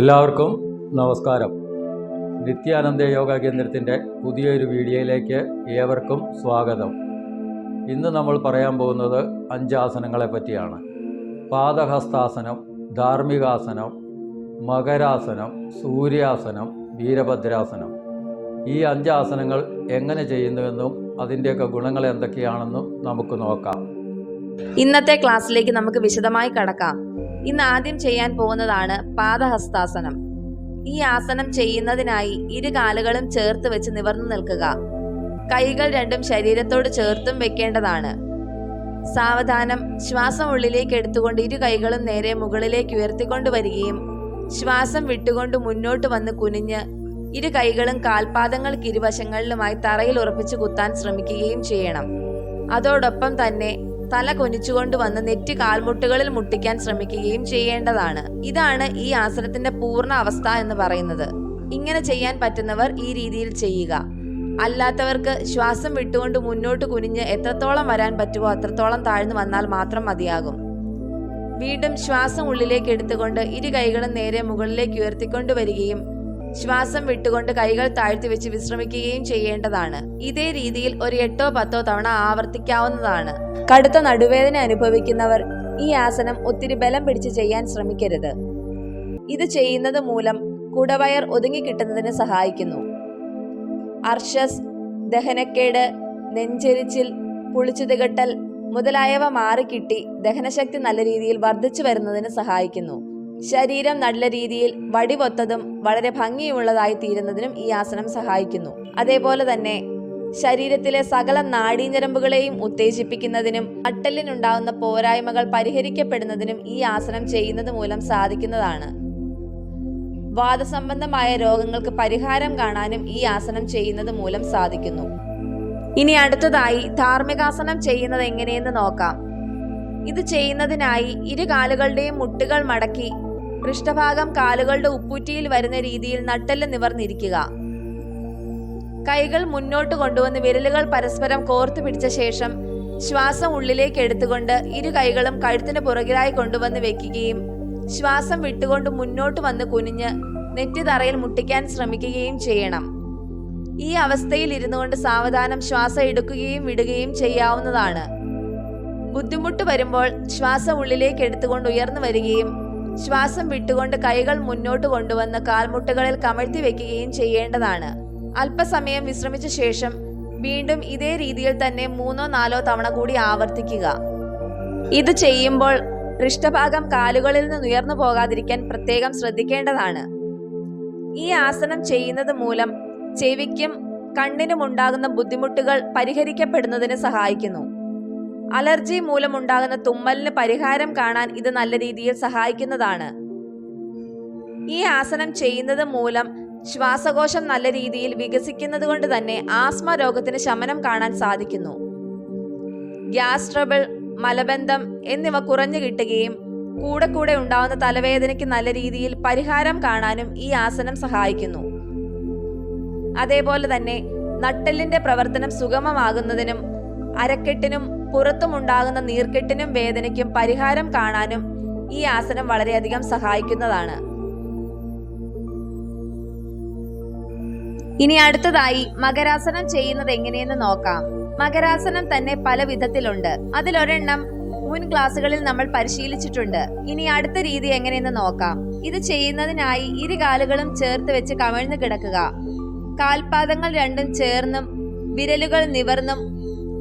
എല്ലാവർക്കും നമസ്കാരം. നിത്യാനന്ദ യോഗ കേന്ദ്രത്തിന്റെ പുതിയൊരു വീഡിയോയിലേക്ക് ഏവർക്കും സ്വാഗതം. ഇന്ന് നമ്മൾ പറയാൻ പോകുന്നത് അഞ്ച് ആസനങ്ങളെ പറ്റിയാണ്. പാദഹസ്താസനം ധാർമ്മികാസനം മകരാസനം സൂര്യാസനം വീരഭദ്രാസനം. ഈ അഞ്ച് ആസനങ്ങൾ എങ്ങനെ ചെയ്യുന്നുവെന്നും അതിന്റെയൊക്കെ ഗുണങ്ങൾ എന്തൊക്കെയാണെന്നും നമുക്ക് നോക്കാം. ഇന്നത്തെ ക്ലാസ്സിലേക്ക് നമുക്ക് വിശദമായി കടക്കാം. ഇന്ന് ആദ്യം ചെയ്യാൻ പോകുന്നതാണ് പാദഹസ്താസനം. ഈ ആസനം ചെയ്യുന്നതിനായി ഇരു കാലുകളും ചേർത്ത് വെച്ച് നിവർന്നു നിൽക്കുക. കൈകൾ രണ്ടും ശരീരത്തോട് ചേർത്തും വെക്കേണ്ടതാണ്. സാവധാനം ശ്വാസം ഉള്ളിലേക്ക് എടുത്തുകൊണ്ട് ഇരു കൈകളും നേരെ മുകളിലേക്ക് ഉയർത്തിക്കൊണ്ട് വരികയും ശ്വാസം വിട്ടുകൊണ്ട് മുന്നോട്ട് വന്ന് കുനിഞ്ഞ് ഇരു കൈകളും കാൽപാദങ്ങൾക്ക് ഇരുവശങ്ങളിലുമായി തറയിൽ ഉറപ്പിച്ച് കുത്താൻ ശ്രമിക്കുകയും ചെയ്യണം. അതോടൊപ്പം തന്നെ തല കൊനിച്ചുകൊണ്ട് വന്ന് നെറ്റ് കാൽമുട്ടുകളിൽ മുട്ടിക്കാൻ ശ്രമിക്കുകയും ചെയ്യേണ്ടതാണ്. ഇതാണ് ഈ ആസനത്തിന്റെ പൂർണ അവസ്ഥ എന്ന് പറയുന്നത്. ഇങ്ങനെ ചെയ്യാൻ പറ്റുന്നവർ ഈ രീതിയിൽ ചെയ്യുക. അല്ലാത്തവർക്ക് ശ്വാസം വിട്ടുകൊണ്ട് മുന്നോട്ട് കുനിഞ്ഞ് എത്രത്തോളം വരാൻ പറ്റുമോ അത്രത്തോളം താഴ്ന്നു വന്നാൽ മാത്രം മതിയാകും. വീണ്ടും ശ്വാസം ഉള്ളിലേക്ക് എടുത്തുകൊണ്ട് ഇരു കൈകളും നേരെ മുകളിലേക്ക് ഉയർത്തിക്കൊണ്ട് വരികയും ശ്വാസം വിട്ടുകൊണ്ട് കൈകൾ താഴ്ത്തി വെച്ച് വിശ്രമിക്കുകയും ചെയ്യേണ്ടതാണ്. ഇതേ രീതിയിൽ ഒരു എട്ടോ പത്തോ തവണ ആവർത്തിക്കാവുന്നതാണ്. കടുത്ത നടുവേദന അനുഭവിക്കുന്നവർ ഈ ആസനം ഒത്തിരി ബലം പിടിച്ച് ചെയ്യാൻ ശ്രമിക്കരുത്. ഇത് ചെയ്യുന്നത് മൂലം കുടവയർ ഒതുങ്ങിക്കിട്ടുന്നതിന് സഹായിക്കുന്നു. അർഷസ് ദഹനക്കേട് നെഞ്ചെരിച്ചിൽ പുളിച്ചു തികട്ടൽ മുതലായവ മാറിക്കിട്ടി ദഹനശക്തി നല്ല രീതിയിൽ വർദ്ധിച്ചു വരുന്നതിന് സഹായിക്കുന്നു. ശരീരം നല്ല രീതിയിൽ വടിവൊത്തതും വളരെ ഭംഗിയുള്ളതായി തീരുന്നതിനും ഈ ആസനം സഹായിക്കുന്നു. അതേപോലെ തന്നെ ശരീരത്തിലെ സകല നാഡീഞ്ഞരമ്പുകളെയും ഉത്തേജിപ്പിക്കുന്നതിനും അട്ടലിനുണ്ടാവുന്ന പോരായ്മകൾ പരിഹരിക്കപ്പെടുന്നതിനും ഈ ആസനം ചെയ്യുന്നത് മൂലം സാധിക്കുന്നതാണ്. വാദസംബന്ധമായ രോഗങ്ങൾക്ക് പരിഹാരം കാണാനും ഈ ആസനം ചെയ്യുന്നത് മൂലം സാധിക്കുന്നു. ഇനി അടുത്തതായി ധാർമ്മികാസനം ചെയ്യുന്നത് എങ്ങനെയെന്ന് നോക്കാം. ഇത് ചെയ്യുന്നതിനായി ഇരു കാലുകളുടെയും മുട്ടുകൾ മടക്കി പൃഷ്ഠഭാഗം കാലുകളുടെ ഉപ്പൂറ്റിയിൽ വരുന്ന രീതിയിൽ നട്ടെല്ല് നിവർന്നിരിക്കുക. കൈകൾ മുന്നോട്ട് കൊണ്ടുവന്ന് വിരലുകൾ പരസ്പരം കോർത്തു പിടിച്ച ശേഷം ശ്വാസം ഉള്ളിലേക്ക് എടുത്തുകൊണ്ട് ഇരു കൈകളും കഴുത്തിന് പുറകിലായി കൊണ്ടുവന്ന് വെക്കുകയും ശ്വാസം വിട്ടുകൊണ്ട് മുന്നോട്ട് വന്ന് കുനിഞ്ഞ് നെറ്റി തറയിൽ മുട്ടിക്കാൻ ശ്രമിക്കുകയും ചെയ്യണം. ഈ അവസ്ഥയിൽ ഇരുന്നു കൊണ്ട് സാവധാനം ശ്വാസം എടുക്കുകയും വിടുകയും ചെയ്യാവുന്നതാണ്. ബുദ്ധിമുട്ട് വരുമ്പോൾ ശ്വാസം ഉള്ളിലേക്ക് എടുത്തുകൊണ്ട് ഉയർന്നു വരികയും ശ്വാസം വിട്ടുകൊണ്ട് കൈകൾ മുന്നോട്ട് കൊണ്ടുവന്ന് കാൽമുട്ടുകളിൽ കമഴ്ത്തി വെക്കുകയും ചെയ്യേണ്ടതാണ്. അല്പസമയം വിശ്രമിച്ച ശേഷം വീണ്ടും ഇതേ രീതിയിൽ തന്നെ മൂന്നോ നാലോ തവണ കൂടി ആവർത്തിക്കുക. ഇത് ചെയ്യുമ്പോൾ പൃഷ്ഠഭാഗം കാലുകളിൽ നിന്ന് ഉയർന്നു പോകാതിരിക്കാൻ പ്രത്യേകം ശ്രദ്ധിക്കേണ്ടതാണ്. ഈ ആസനം ചെയ്യുന്നത് മൂലം ചെവിക്കും കണ്ണിനും ഉണ്ടാകുന്ന ബുദ്ധിമുട്ടുകൾ പരിഹരിക്കപ്പെടുന്നതിന് സഹായിക്കുന്നു. അലർജി മൂലമുണ്ടാകുന്ന തുമ്മലിന് പരിഹാരം കാണാൻ ഇത് നല്ല രീതിയിൽ സഹായിക്കുന്നതാണ്. ഈ ആസനം ചെയ്യുന്നത് മൂലം ശ്വാസകോശം നല്ല രീതിയിൽ വികസിക്കുന്നത് കൊണ്ട് തന്നെ ആസ്മ രോഗത്തിന് ശമനം കാണാൻ സാധിക്കുന്നു. ഗ്യാസ് ട്രബിൾ മലബന്ധം എന്നിവ കുറഞ്ഞു കിട്ടുകയും കൂടെ കൂടെ ഉണ്ടാവുന്ന തലവേദനയ്ക്ക് നല്ല രീതിയിൽ പരിഹാരം കാണാനും ഈ ആസനം സഹായിക്കുന്നു. അതേപോലെ തന്നെ നട്ടെല്ലിന്റെ പ്രവർത്തനം സുഗമമാകുന്നതിനും അരക്കെട്ടിനും പുറത്തുമുണ്ടാകുന്ന നീർക്കെട്ടിനും വേദനയ്ക്കും പരിഹാരം കാണാനും ഈ ആസനം വളരെയധികം സഹായിക്കുന്നതാണ്. ഇനി അടുത്തതായി മകരാസനം ചെയ്യുന്നത് എങ്ങനെയെന്ന് നോക്കാം. മകരാസനം തന്നെ പല വിധത്തിലുണ്ട്. അതിലൊരെണ്ണം മുൻ ക്ലാസ്സുകളിൽ നമ്മൾ പരിശീലിച്ചിട്ടുണ്ട്. ഇനി അടുത്ത രീതി എങ്ങനെയെന്ന് നോക്കാം. ഇത് ചെയ്യുന്നതിനായി ഇരു കാലുകളും ചേർത്ത് വെച്ച് കമിഴ്ന്നു കിടക്കുക. കാൽപാദങ്ങൾ രണ്ടും ചേർന്നും വിരലുകൾ നിവർന്നും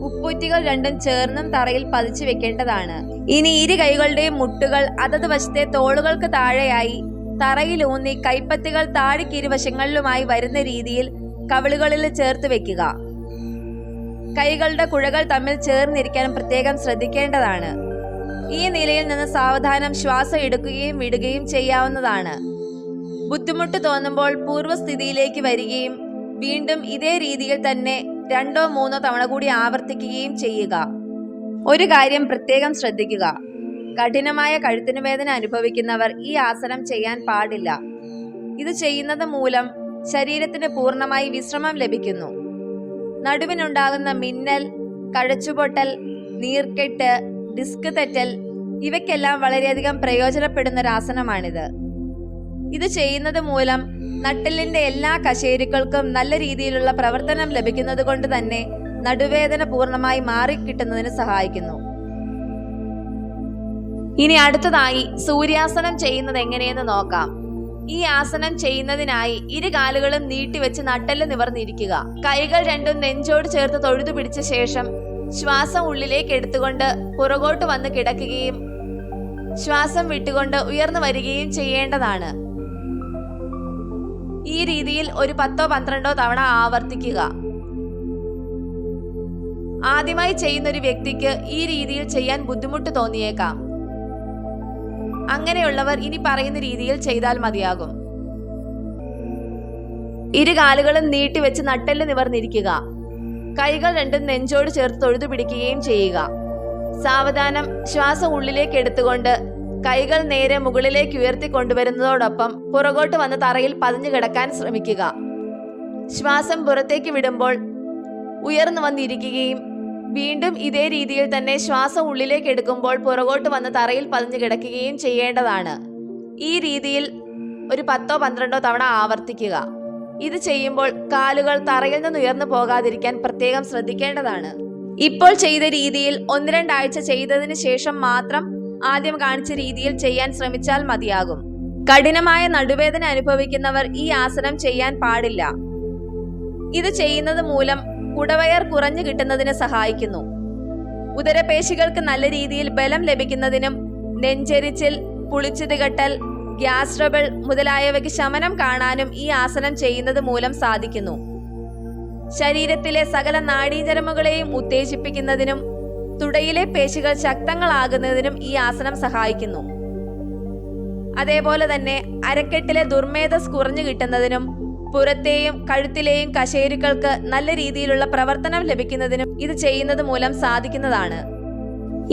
ഉപ്പൂറ്റികൾ രണ്ടും ചേർന്നും തറയിൽ പതിച്ചു വെക്കേണ്ടതാണ്. ഇനി ഇരു കൈകളുടെയും മുട്ടുകൾ അതത് വശത്തെ തോളുകൾക്ക് താഴെയായി തറയിലൂന്നി കൈപ്പത്തികൾ താഴേക്ക് ഇരുവശങ്ങളിലുമായി വരുന്ന രീതിയിൽ കവിളുകളിൽ ചേർത്ത് വെക്കുക. കൈകളുടെ കുഴകൾ തമ്മിൽ ചേർന്നിരിക്കാൻ പ്രത്യേകം ശ്രദ്ധിക്കേണ്ടതാണ്. ഈ നിലയിൽ നിന്ന് സാവധാനം ശ്വാസം എടുക്കുകയും വിടുകയും ചെയ്യാവുന്നതാണ്. ബുദ്ധിമുട്ട് തോന്നുമ്പോൾ പൂർവസ്ഥിതിയിലേക്ക് വരികയും വീണ്ടും ഇതേ രീതിയിൽ തന്നെ രണ്ടോ മൂന്നോ തവണ കൂടി ആവർത്തിക്കുകയും ചെയ്യുക. ഒരു കാര്യം പ്രത്യേകം ശ്രദ്ധിക്കുക. കഠിനമായ കഴുത്തിന് വേദന അനുഭവിക്കുന്നവർ ഈ ആസനം ചെയ്യാൻ പാടില്ല. ഇത് ചെയ്യുന്നത് മൂലം ശരീരത്തിന് പൂർണമായി വിശ്രമം ലഭിക്കുന്നു. നടുവിനുണ്ടാകുന്ന മിന്നൽ കഴച്ചുപൊട്ടൽ നീർക്കെട്ട് ഡിസ്ക് തെറ്റൽ ഇവയ്ക്കെല്ലാം വളരെയധികം പ്രയോജനപ്പെടുന്ന ഒരു ആസനമാണിത് ഇത് ചെയ്യുന്നത് മൂലം നട്ടെല്ലിന്റെ എല്ലാ കശേരുക്കൾക്കും നല്ല രീതിയിലുള്ള പ്രവർത്തനം ലഭിക്കുന്നത് കൊണ്ട് തന്നെ നടുവേദന പൂർണമായി മാറിക്കിട്ടുന്നതിന് സഹായിക്കുന്നു. ഇനി അടുത്തതായി സൂര്യാസനം ചെയ്യുന്നത് എങ്ങനെയെന്ന് നോക്കാം. ഈ ആസനം ചെയ്യുന്നതിനായി ഇരു കാലുകളും നീട്ടിവെച്ച് നട്ടെല്ല് നിവർന്നിരിക്കുക. കൈകൾ രണ്ടും നെഞ്ചോട് ചേർത്ത് തൊഴുതു പിടിച്ച ശേഷം ശ്വാസം ഉള്ളിലേക്ക് എടുത്തുകൊണ്ട് പുറകോട്ട് വന്ന് കിടക്കുകയും ശ്വാസം വിട്ടുകൊണ്ട് ഉയർന്നു വരികയും ചെയ്യേണ്ടതാണ്. ഈ രീതിയിൽ ഒരു പത്തോ പന്ത്രണ്ടോ തവണ ആവർത്തിക്കുക. ആദ്യമായി ചെയ്യുന്ന ഒരു വ്യക്തിക്ക് ഈ രീതിയിൽ ചെയ്യാൻ ബുദ്ധിമുട്ട് തോന്നിയേക്കാം. അങ്ങനെയുള്ളവർ ഇനി പറയുന്ന രീതിയിൽ ചെയ്താൽ മതിയാകും. ഇരു കാലുകളും നീട്ടിവെച്ച് നട്ടെല്ല് നിവർന്നിരിക്കുക. കൈകൾ രണ്ടും നെഞ്ചോട് ചേർത്ത് തൊഴുതു പിടിക്കുകയും ചെയ്യുക. സാവധാനം ശ്വാസം ഉള്ളിലേക്ക് എടുത്തുകൊണ്ട് കൈകൾ നേരെ മുകളിലേക്ക് ഉയർത്തി കൊണ്ടുവരുന്നതോടൊപ്പം പുറകോട്ട് വന്ന് തറയിൽ പതിഞ്ഞു കിടക്കാൻ ശ്രമിക്കുക. ശ്വാസം പുറത്തേക്ക് വിടുമ്പോൾ ഉയർന്നു വന്നിരിക്കുകയും വീണ്ടും ഇതേ രീതിയിൽ തന്നെ ശ്വാസം ഉള്ളിലേക്ക് എടുക്കുമ്പോൾ പുറകോട്ട് വന്ന് തറയിൽ പതിഞ്ഞു കിടക്കുകയും ചെയ്യേണ്ടതാണ്. ഈ രീതിയിൽ ഒരു പത്തോ പന്ത്രണ്ടോ തവണ ആവർത്തിക്കുക. ഇത് ചെയ്യുമ്പോൾ കാലുകൾ തറയിൽ നിന്ന് ഉയർന്നു പോകാതിരിക്കാൻ പ്രത്യേകം ശ്രദ്ധിക്കേണ്ടതാണ്. ഇപ്പോൾ ചെയ്ത രീതിയിൽ ഒന്ന് രണ്ടാഴ്ച ചെയ്തതിന് ശേഷം മാത്രം ആദ്യം കാണിച്ച രീതിയിൽ ചെയ്യാൻ ശ്രമിച്ചാൽ മതിയാകും. കഠിനമായ നടുവേദന അനുഭവിക്കുന്നവർ ഈ ആസനം ചെയ്യാൻ പാടില്ല. ഇത് ചെയ്യുന്നത് മൂലം കുടവയർ കുറഞ്ഞു കിട്ടുന്നതിന് സഹായിക്കുന്നു. ഉദരപേശികൾക്ക് നല്ല രീതിയിൽ ബലം ലഭിക്കുന്നതിനും നെഞ്ചെരിച്ചിൽ പുളിച്ചു തികട്ടൽ ഗ്യാസ് ട്രബിൾ മുതലായവയ്ക്ക് ശമനം കാണാനും ഈ ആസനം ചെയ്യുന്നത് മൂലം സാധിക്കുന്നു. ശരീരത്തിലെ സകല നാഡീചരമുകളെയും ഉത്തേജിപ്പിക്കുന്നതിനും തുടയിലെ പേശികൾ ശക്തങ്ങളാകുന്നതിനും ഈ ആസനം സഹായിക്കുന്നു. അതേപോലെ തന്നെ അരക്കെട്ടിലെ ദുർമേധസ് കുറഞ്ഞു കിട്ടുന്നതിനും പുറത്തെയും കഴുത്തിലെയും കശേരുക്കൾക്ക് നല്ല രീതിയിലുള്ള പ്രവർത്തനം ലഭിക്കുന്നതിനും ഇത് ചെയ്യുന്നത് മൂലം സാധിക്കുന്നതാണ്.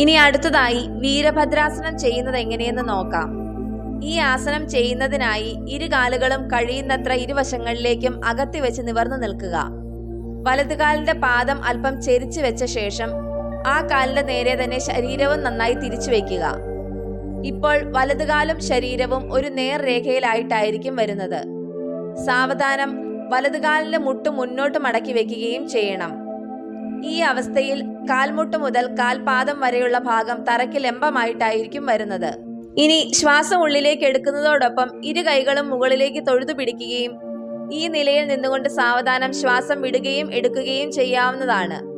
ഇനി അടുത്തതായി വീരഭദ്രാസനം ചെയ്യുന്നത് എങ്ങനെയെന്ന് നോക്കാം. ഈ ആസനം ചെയ്യുന്നതിനായി ഇരു കാലുകളും കഴിയുന്നത്ര ഇരുവശങ്ങളിലേക്കും അകത്തി വെച്ച് നിവർന്നു നിൽക്കുക. വലതുകാലിന്റെ പാദം അല്പം ചെരിച്ചു വെച്ച ശേഷം ആ കാലിന്റെ നേരെ തന്നെ ശരീരവും നന്നായി തിരിച്ചു വയ്ക്കുക ഇപ്പോൾ വലതുകാലും ശരീരവും ഒരു നേർരേഖയിലായിട്ടായിരിക്കും വരുന്നത്. സാവധാനം വലതുകാലിന്റെ മുട്ട് മുന്നോട്ട് മടക്കി വെക്കുകയും ചെയ്യണം. ഈ അവസ്ഥയിൽ കാൽമുട്ട് മുതൽ കാൽപാദം വരെയുള്ള ഭാഗം തറയ്ക്ക് ലംബമായിട്ടായിരിക്കും വരുന്നത്. ഇനി ശ്വാസം ഉള്ളിലേക്ക് എടുക്കുന്നതോടൊപ്പം ഇരു കൈകളും മുകളിലേക്ക് തൊഴുതു പിടിക്കുകയും ഈ നിലയിൽ നിന്നുകൊണ്ട് സാവധാനം ശ്വാസം വിടുകയും എടുക്കുകയും ചെയ്യാവുന്നതാണ്.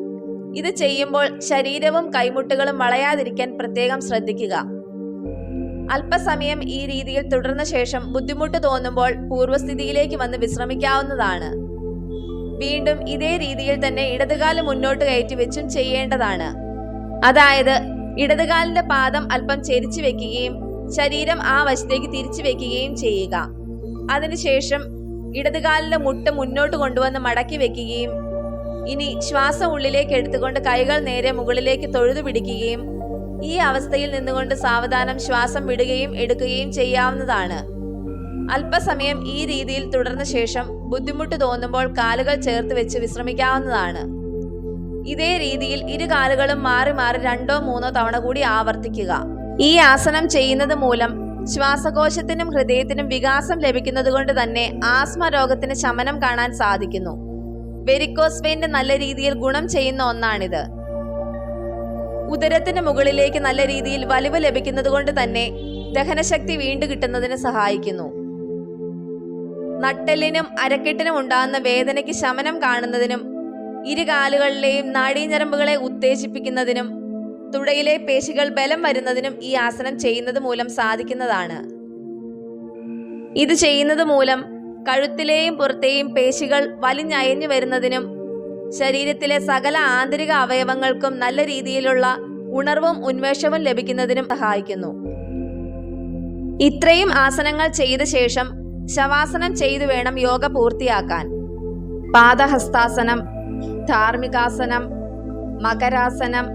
ഇത് ചെയ്യുമ്പോൾ ശരീരവും കൈമുട്ടുകളും വളയാതിരിക്കാൻ പ്രത്യേകം ശ്രദ്ധിക്കുക. അല്പസമയം ഈ രീതിയിൽ തുടർന്ന ശേഷം ബുദ്ധിമുട്ട് തോന്നുമ്പോൾ പൂർവസ്ഥിതിയിലേക്ക് വന്ന് വിശ്രമിക്കാവുന്നതാണ്. വീണ്ടും ഇതേ രീതിയിൽ തന്നെ ഇടതുകാൽ മുന്നോട്ട് കയറ്റി വെച്ചും ചെയ്യേണ്ടതാണ്. അതായത് ഇടതുകാലിന്റെ പാദം അല്പം ചെരിച്ചു വെക്കുകയും ശരീരം ആ വശത്തേക്ക് തിരിച്ചു വെക്കുകയും ചെയ്യുക. അതിനുശേഷം ഇടതുകാലിന്റെ മുട്ട് മുന്നോട്ട് കൊണ്ടുവന്ന് മടക്കി വെക്കുകയും ഇനി ശ്വാസം ഉള്ളിലേക്ക് എടുത്തുകൊണ്ട് കൈകൾ നേരെ മുകളിലേക്ക് തൊഴുതു പിടിക്കുകയും ഈ അവസ്ഥയിൽ നിന്നുകൊണ്ട് സാവധാനം ശ്വാസം വിടുകയും എടുക്കുകയും ചെയ്യാവുന്നതാണ്. അല്പസമയം ഈ രീതിയിൽ തുടർന്ന ശേഷം ബുദ്ധിമുട്ട് തോന്നുമ്പോൾ കാലുകൾ ചേർത്ത് വെച്ച് വിശ്രമിക്കാവുന്നതാണ്. ഇതേ രീതിയിൽ ഇരു കാലുകളും മാറി മാറി രണ്ടോ മൂന്നോ തവണ കൂടി ആവർത്തിക്കുക. ഈ ആസനം ചെയ്യുന്നത് മൂലം ശ്വാസകോശത്തിനും ഹൃദയത്തിനും വികാസം ലഭിക്കുന്നത് കൊണ്ട് തന്നെ ആസ്മ രോഗത്തിന് ശമനം കാണാൻ സാധിക്കുന്നു. വെരിക്കോസ് വെയിന്റെ നല്ല രീതിയിൽ ഗുണം ചെയ്യുന്ന ഒന്നാണിത്. ഉദരത്തിന് മുകളിലേക്ക് നല്ല രീതിയിൽ വലിവ് ലഭിക്കുന്നത് കൊണ്ട് തന്നെ ദഹനശക്തി വീണ്ടു കിട്ടുന്നതിന് സഹായിക്കുന്നു. നട്ടലിനും അരക്കെട്ടിനും ഉണ്ടാകുന്ന വേദനയ്ക്ക് ശമനം കാണുന്നതിനും ഇരുകാലുകളിലെയും നാഡീഞരമ്പുകളെ ഉത്തേജിപ്പിക്കുന്നതിനും തുടയിലെ പേശികൾ ബലം വരുന്നതിനും ഈ ആസനം ചെയ്യുന്നത് മൂലം സാധിക്കുന്നതാണ്. ഇത് ചെയ്യുന്നത് മൂലം കഴുത്തിലെയും പുറത്തെയും പേശികൾ വലിഞ്ഞയഞ്ഞു വരുന്നതിനും ശരീരത്തിലെ സകല ആന്തരിക അവയവങ്ങൾക്കും നല്ല രീതിയിലുള്ള ഉണർവും ഉന്മേഷവും ലഭിക്കുന്നതിനും സഹായിക്കുന്നു. ഇത്രയും ആസനങ്ങൾ ചെയ്ത ശേഷം ശവാസനം ചെയ്തു വേണം യോഗ പൂർത്തിയാക്കാൻ. പാദഹസ്താസനം ധാർമ്മികാസനം മകരാസനം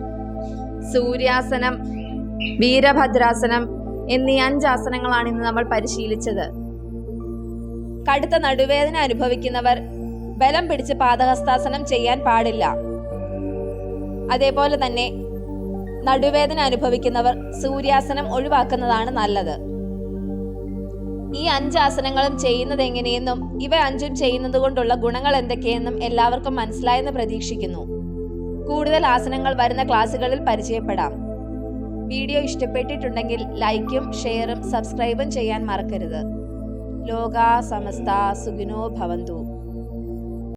സൂര്യാസനം വീരഭദ്രാസനം എന്നീ അഞ്ചാസനങ്ങളാണ് ഇന്ന് നമ്മൾ പരിശീലിച്ചത്. കടുത്ത നടുവേദന അനുഭവിക്കുന്നവർ ബലം പിടിച്ച് പാദഹസ്താസനം ചെയ്യാൻ പാടില്ല. അതേപോലെ തന്നെ നടുവേദന അനുഭവിക്കുന്നവർ സൂര്യാസനം ഒഴിവാക്കുന്നതാണ് നല്ലത്. ഈ അഞ്ച് ആസനങ്ങളും ചെയ്യുന്നത് എങ്ങനെയെന്നും ഇവ അഞ്ചും ചെയ്യുന്നത് കൊണ്ടുള്ള ഗുണങ്ങൾ എന്തൊക്കെയെന്നും എല്ലാവർക്കും മനസ്സിലായെന്ന് പ്രതീക്ഷിക്കുന്നു. കൂടുതൽ ആസനങ്ങൾ വരുന്ന ക്ലാസ്സുകളിൽ പരിചയപ്പെടാം. വീഡിയോ ഇഷ്ടപ്പെട്ടിട്ടുണ്ടെങ്കിൽ ലൈക്കും ഷെയറും സബ്സ്ക്രൈബും ചെയ്യാൻ മറക്കരുത്. लोगा समस्ता सुगिनो भवन्तु।